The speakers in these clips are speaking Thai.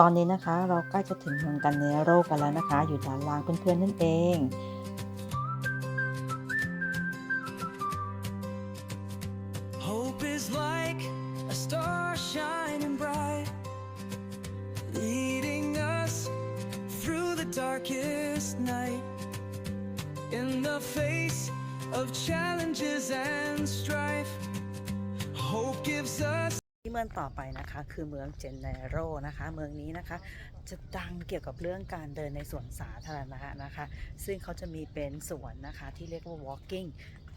ตอนนี้นะคะเราใกล้จะถึงเมืองกันเนโรกันแล้วนะคะ อยู่ด้านล่างเพื่อนๆนั่นเอง ที่เมืองต่อไปนะคะคือเมืองเจนเนโรนะคะ เมืองนี้นะคะ จะดังเกี่ยวกับเรื่องการเดินในสวนสาธารณะนะคะ ซึ่งเขาจะมีเป็นสวนนะคะที่เรียกว่า walking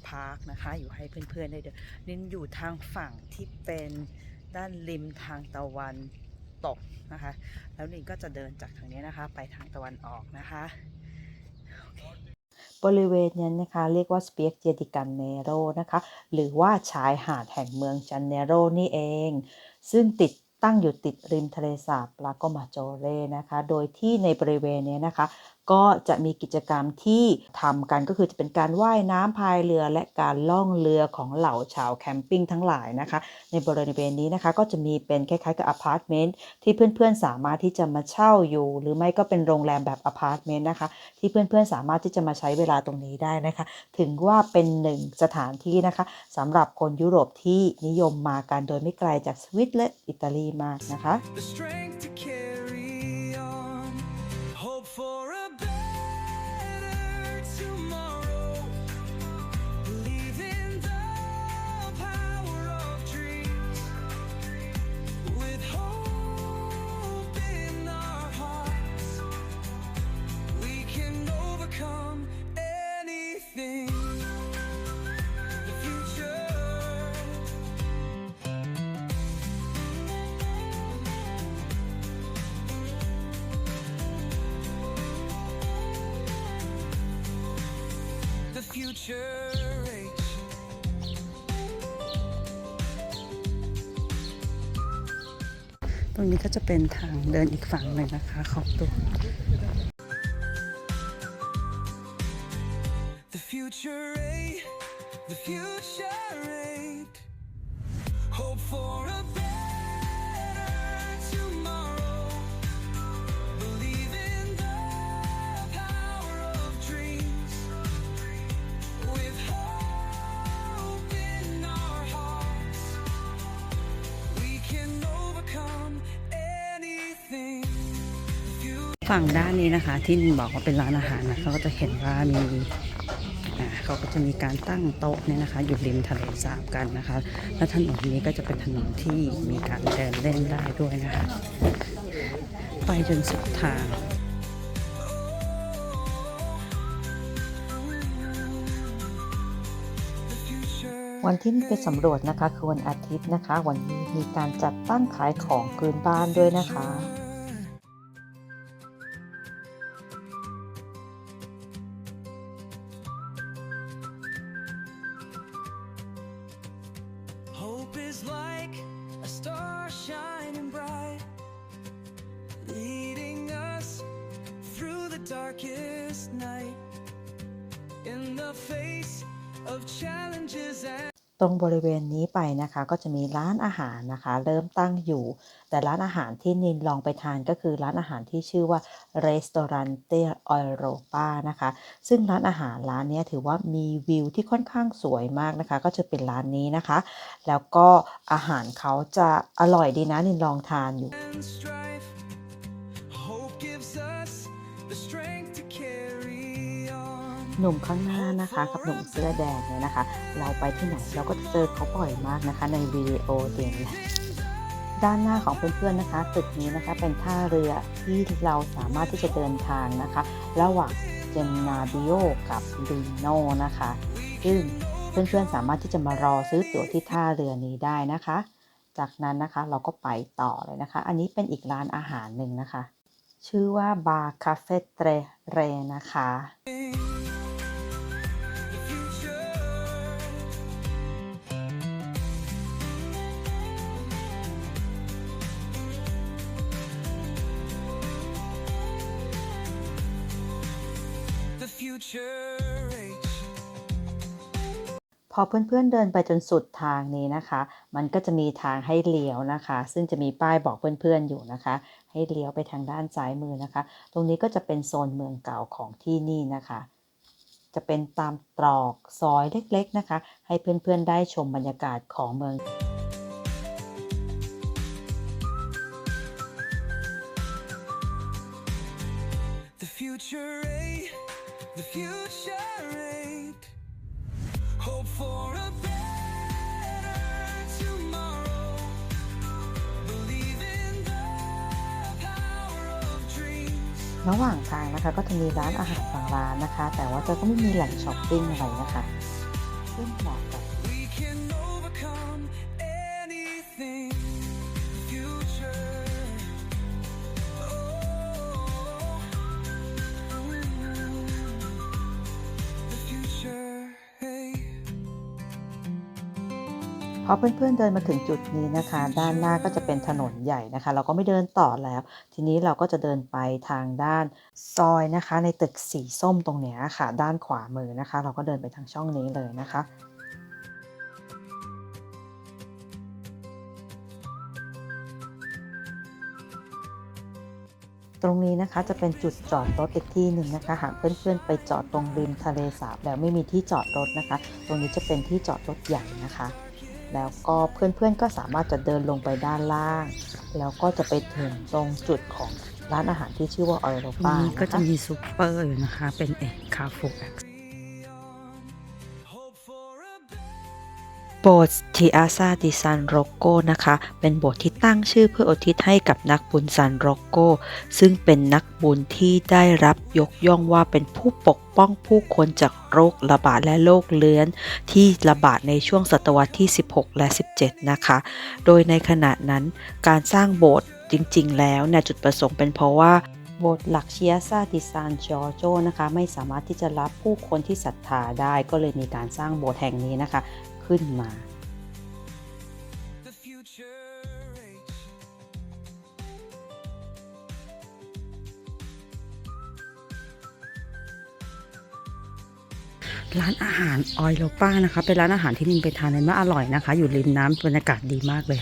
park นะคะ อยู่ให้เพื่อนๆได้เดินนินอยู่ทางฝั่งที่เป็นด้านริมทางตะวันตกนะคะ แล้วนินก็จะเดินจากทางนี้นะคะ ไปทางตะวันออกนะคะ บริเวณนี้นะคะ เรียกว่าสเปียกเจติกันเนโรนะคะ หรือว่าชายหาดแห่งเมืองจันเนโรนี่เอง ซึ่งติดตั้งอยู่ติดริมทะเลสาบลาโกมาโจเรนะคะ โดยที่ในบริเวณนี้นะคะ ก็จะมีกิจกรรมที่ทำกันก็คือจะเป็นการว่ายน้ำพายเรือและการล่องเรือของเหล่าชาวแคมปิ้งทั้งหลายนะคะ ในบริเวณนี้นะคะก็จะมีเป็นคล้ายๆกับอพาร์ตเมนต์ที่เพื่อนๆสามารถที่จะมาเช่าอยู่ หรือไม่ก็เป็นโรงแรมแบบอพาร์ตเมนต์นะคะ ที่เพื่อนๆสามารถที่จะมาใช้เวลาตรงนี้ได้นะคะ ถึงว่าเป็นหนึ่งสถานที่นะคะสำหรับคนยุโรปที่นิยมมากันโดยไม่ไกลจากสวิตและอิตาลีมากนะคะ for a future age. ตรงนี้ก็จะเป็นทางเดินอีกฝั่งหนึ่งนะคะ ของตัว The future eight. The future eight. Hope for a better ฝั่งด้านนี้นะคะ ที่บอกว่าเป็นร้านอาหารนะเขาก็จะเห็นว่ามีเขาก็จะมีการตั้งโต๊ะเนี่ยนะคะ อยู่ริมทะเลสาบกันนะคะ และถนนนี้ก็จะเป็นถนนที่มีการเดินเล่นได้ด้วยนะคะ ไปจนสุดทางวันที่ไปสำรวจนะคะคือวันอาทิตย์นะคะ วันนี้มีการจัดตั้งขายของพื้นบ้านด้วยนะคะ is like a star shining bright, leading us through the darkest night. In the face of challenges and ตรงบริเวณนี้ไปนะคะ ก็จะมีร้านอาหารนะคะ เริ่มตั้งอยู่ แต่ร้านอาหารที่นินลองไปทานก็คือร้านอาหารที่ชื่อว่า Restaurante Europa นะคะ ซึ่งร้านอาหารร้านนี้ถือว่ามีวิวที่ค่อนข้างสวยมากนะคะ ก็จะเป็นร้านนี้นะคะ แล้วก็อาหารเขาจะอร่อยดีนะนินลองทานอยู่ หนุ่มข้างหน้านะคะกับหนุ่มเสื้อแดงเนี่ยนะคะ เราไปที่ไหนเราก็จะเจอเขาบ่อยมากนะคะ ในวิดีโอเด่นด้านหน้าของเพื่อนๆนะคะตึกนี้นะคะเป็นท่าเรือที่เราสามารถที่จะเดินทางนะคะ ระหว่างเจนนาบิโอกับลิโนนะคะ ซึ่งเพื่อนๆสามารถที่จะมารอซื้อตั๋วที่ท่าเรือนี้ได้นะคะ จากนั้นนะคะเราก็ไปต่อเลยนะคะ อันนี้เป็นอีกร้านอาหารหนึ่งนะคะ ชื่อว่าบาร์คาเฟ่เตรเรนะคะ พอเพื่อนๆเดินไปจนสุดทางนี้นะคะ มันก็จะมีทางให้เลี้ยวนะคะ ซึ่งจะมีป้ายบอกเพื่อนๆอยู่นะคะ ให้เลี้ยวไปทางด้านซ้ายมือนะคะ ตรงนี้ก็จะเป็นโซนเมืองเก่าของที่นี่นะคะ จะเป็นตามตรอกซอยเล็กๆนะคะ ให้เพื่อนๆได้ชมบรรยากาศของเมือง future ain't. Hope for a better tomorrow. Believe in the power of dreams. ระหว่างทางนะคะก็จะมีร้านอาหารบางร้านนะคะ แต่ว่าจะก็ไม่มีแหล่งช้อปปิ้งอะไรนะคะซึ่งแบบ อเพื่อนๆเดินมาถึงจุดนี้นะคะ ด้านหน้าก็จะเป็นถนนใหญ่นะคะ เราก็ไม่เดินต่อแล้ว ทีนี้เราก็จะเดินไปทางด้านซอยนะคะ ในตึกสีส้มตรงเนี้ยค่ะ ด้านขวามือนะคะ เราก็เดินไปทางช่องนี้เลยนะคะตรงนี้นะคะจะเป็นจุดจอดรถอีกที่หนึ่งนะคะหากเพื่อนๆไปจอดตรงริมทะเลสาบแล้วไม่มีที่จอดรถนะคะ ตรงนี้จะเป็นที่จอดรถใหญ่นะคะ แล้วก็เพื่อนๆก็สามารถจะเดินลงไปด้านล่าง แล้วก็จะไปถึงตรงจุดของร้านอาหารที่ชื่อว่าออยโรตรงปานี้ก็นะจะคะมีซูเปอร์อยู่นะคะ เป็นเอกคาฟู โบสถ์ทีอาซาดิซันโรโกนะคะ เป็นโบสถ์ที่ตั้งชื่อเพื่ออุทิศให้กับนักบุญซันโรโกซึ่งเป็นนักบุญที่ได้รับยกย่องว่าเป็นผู้ปกป้องผู้คนจากโรคระบาดและโรคเลื้อน ที่ระบาดในช่วงศตวรรษที่ 16 และ 17 นะคะ โดยในขณะนั้นการสร้างโบสถ์จริง ๆ แล้วเนี่ยจุดประสงค์เป็นเพราะว่าโบสถ์หลักเชียซาดิซานจอโจนะคะ ไม่สามารถที่จะรับผู้คนที่ศรัทธาได้ก็เลยมีการสร้างโบสถ์แห่งนี้นะคะ ขึ้นมา The future age. ร้านอาหารออยโลป้านะคะ เป็นร้านอาหารที่นินไปทานนั้นว่าอร่อยนะคะ อยู่ริมน้ำบรรยากาศดีมากเลย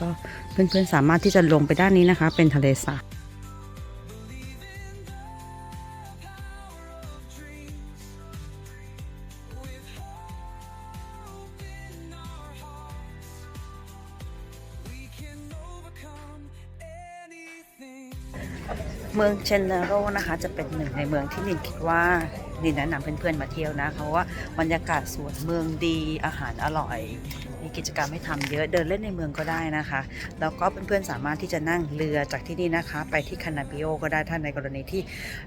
ก็เพื่อนๆสามารถที่จะลงไปด้านนี้นะคะ เป็นทะเลสาบ เมืองเชนเนโรนะคะ จะเป็นหนึ่งในเมืองที่นินคิดว่านินแนะนำเพื่อนๆมาเที่ยวนะเพราะว่าบรรยากาศสวนเมืองดีอาหารอร่อย มีกิจกรรมให้ทำเยอะเดินเล่นในเมืองก็ได้นะคะ แล้วก็เพื่อนๆสามารถที่จะนั่งเรือจากที่นี่นะคะ ไปที่คานาบิโอก็ได้ถ้าในกรณีที่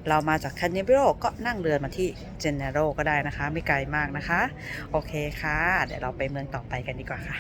เรามาจากคานาบิโอก็นั่งเรือมาที่เจเนโรก็ได้นะคะ ไม่ไกลมากนะคะ โอเคค่ะ เดี๋ยวเราไปเมืองต่อไปกันดีกว่าค่ะ